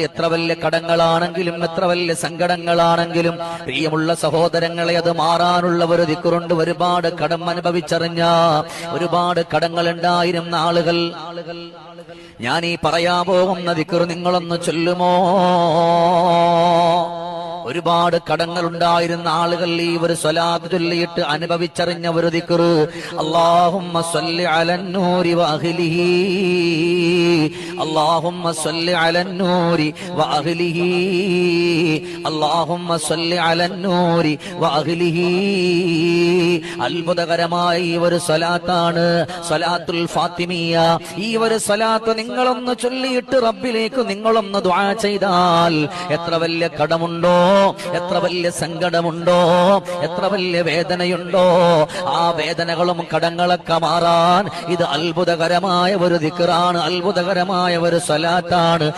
എത്ര വലിയ കടങ്ങളാണെങ്കിലും എത്ര വലിയ സങ്കടങ്ങളാണെങ്കിലും പ്രിയമുള്ള സഹോദരങ്ങളെ അത് മാറാനുള്ള ഒരു ദിക്കുറുണ്ട്. ഒരുപാട് കടം അനുഭവിച്ചറിഞ്ഞ ഒരുപാട് കടങ്ങൾ ഉണ്ടായിരുന്ന ആളുകൾ. ഞാൻ ഈ പറയാ പോകുന്ന ദിക്കുറ് നിങ്ങളൊന്ന് ചൊല്ലുമോ? ഒരുപാട് കടങ്ങൾ ഉണ്ടായിരുന്ന ആളുകൾ ഈ ഒരു സ്വലാത്ത് ചൊല്ലിയിട്ട് അനുഭവിച്ചറിഞ്ഞ ഒരു ദിക്റ് അല്ലാഹുമ്മ സ്വല്ലി അലന്നൂരി വഅഹ്ലിഹി അല്ലാഹുമ്മ സ്വല്ലി അലന്നൂരി വഅഹ്ലിഹി സ്വല്ലി അലന്നൂരി അത്ഭുതകരമായ ഈ ഒരു സലാത്താണ് സലാത്തുൽ ഫാത്തിമിയ. ഈ ഒരു സലാത്ത് നിങ്ങളൊന്ന് ചൊല്ലിയിട്ട് റബ്ബിലേക്ക് നിങ്ങളൊന്ന് ദ്വാ ചെയ്താൽ എത്ര വലിയ കടമുണ്ടോ? എത്ര വലിയ സങ്കടമുണ്ടോ? എത്ര വലിയ വേദനയുണ്ടോ? ആ വേദനകളും കടങ്ങളൊക്കെ മാറാൻ ഇത് അത്ഭുതകരമായ ഒരു ദിക്റാണ് അത്ഭുതകരമായ ഒരു സ്വലാത്താണ്.